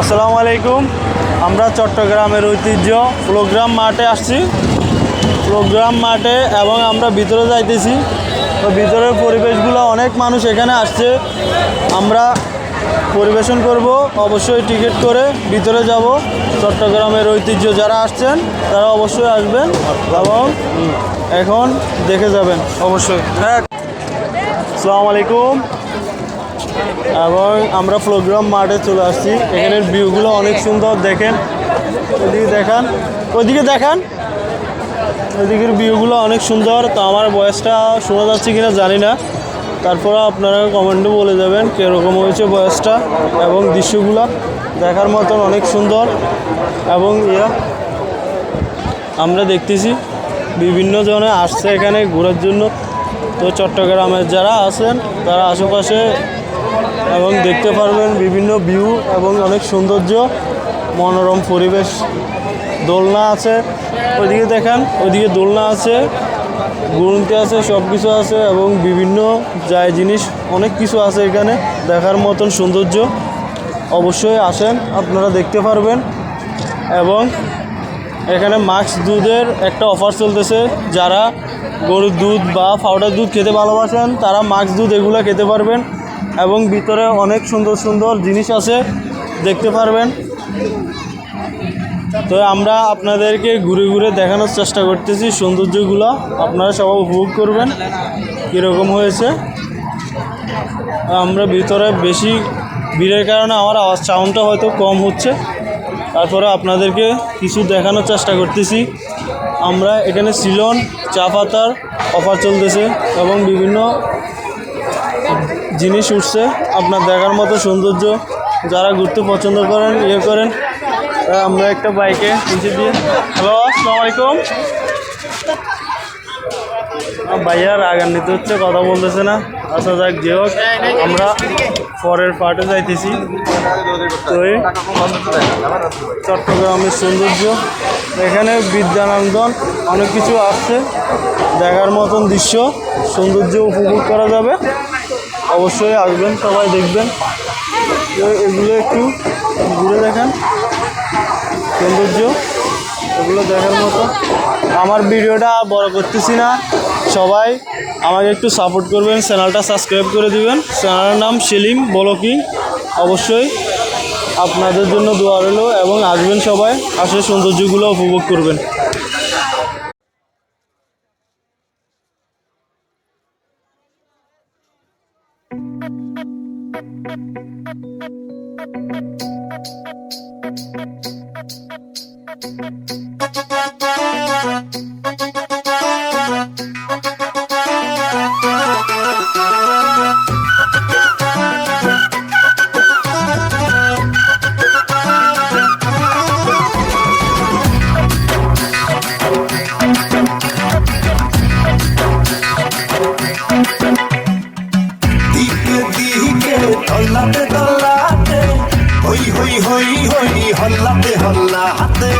আসসালামু আলাইকুম। আমরা চট্টগ্রামের ঐতিহ্য প্রোগ্রাম মাঠে আসছি। প্রোগ্রাম মাঠে এবং আমরা ভিতরে যাইতেছি। তো ভিতরের পরিবেশগুলো অনেক মানুষ এখানে আসছে। আমরা পরিবেশন করব অবশ্যই টিকিট করে ভিতরে যাব। চট্টগ্রামের ঐতিহ্য যারা আসছেন তারা অবশ্যই আসবেন এবং এখন দেখে যাবেন। অবশ্যই। হ্যাঁ। আসসালামু আলাইকুম। এবং আমরা প্রোগ্রাম মাঠে চলে আসছি। এখানের ভিউগুলো অনেক সুন্দর, দেখেন। ওইদিকে দেখান। ওইদিকে দেখান। ওইদিকের ভিউগুলো অনেক সুন্দর। তো আমার বয়সটা শোনা যাচ্ছে কিনা জানি না। তারপরে আপনারা কমেন্টে বলে যাবেন কীরকম হয়েছে বয়সটা এবং দৃশ্যগুলো। দেখার মতন অনেক সুন্দর। এবং ইয়া, আমরা দেখতেছি বিভিন্ন জনে আসছে এখানে ঘোরার জন্য। তো চট্টগ্রামের যারা আছেন, তারা আশেপাশে এবং দেখতে পারবেন বিভিন্ন ভিউ এবং অনেক সৌন্দর্য, মনোরম পরিবেশ। দোলনা আছে ওইদিকে দেখেন ওইদিকে দোলনা আছে গুরুন্তি আছে সব কিছু আছে এবং বিভিন্ন যায় জিনিস, অনেক কিছু আছে এখানে, দেখার মতন সৌন্দর্য। অবশ্যই আসেন, আপনারা দেখতে পারবেন। এবং এখানে মাক্স দুধের একটা অফার চলতেছে, যারা গরুর দুধ বা পাউডার দুধ খেতে ভালোবাসেন, তারা মাক্স দুধ এগুলো খেতে পারবেন। এবং ভিতরে অনেক সুন্দর সুন্দর জিনিস আছে, দেখতে পারবেন। তো আমরা আপনাদেরকে ঘুরে ঘুরে দেখানোর চেষ্টা করতেছি সৌন্দর্যগুলো, আপনারা সবাই উপভোগ করবেন, কীরকম হয়েছে। আমরা ভিতরে বেশি ভিড়ের কারণে আমার আওয়াজ সাউন্ডটা হয়তো কম হচ্ছে। তারপরে আপনাদেরকে কিছু দেখানোর চেষ্টা করতেছি। আমরা এখানে সিলন চা পাতার অফার চলতেছে এবং বিভিন্ন জিনিস উঠছে, আপনার দেখার মতো সৌন্দর্য, যারা ঘুরতে পছন্দ করেন ইয়ে করেন আমরা একটা বাইকে নিচে দিয়ে। হ্যালো আসসালামু আলাইকুম। ভাইয়া, রাগান্বিত হচ্ছে, কথা বলতেছে না। আচ্ছা যাক, যে হোক, আমরা পরের পার্টে যাইতেছি। চট্টগ্রামের সৌন্দর্য, এখানে বিদ্যানন্দন, অনেক কিছু আসছে। দেখার মতন দৃশ্য, সৌন্দর্য উপভোগ করা যাবে। অবশ্যই আসবেন, সবাই দেখবেন। এগুলো একটু ঘুরে দেখেন। সৌন্দর্য, এগুলো দেখার মতো। আমার ভিডিওটা বড় করতেছি না। সবাই আমাকে একটু সাপোর্ট করবেন চ্যানেলটা সাবস্ক্রাইব করে দিবেন। চ্যানেলের নাম সেলিম বলকি। অবশ্যই আপনাদের জন্য দোয়া রইল এবং আসবেন সবাই, আসলে সৌন্দর্যগুলো উপভোগ করবেন। Thank you. দল্লাতে হল্লাতে হই হই হই হই হল্লাতে হল্লাতে।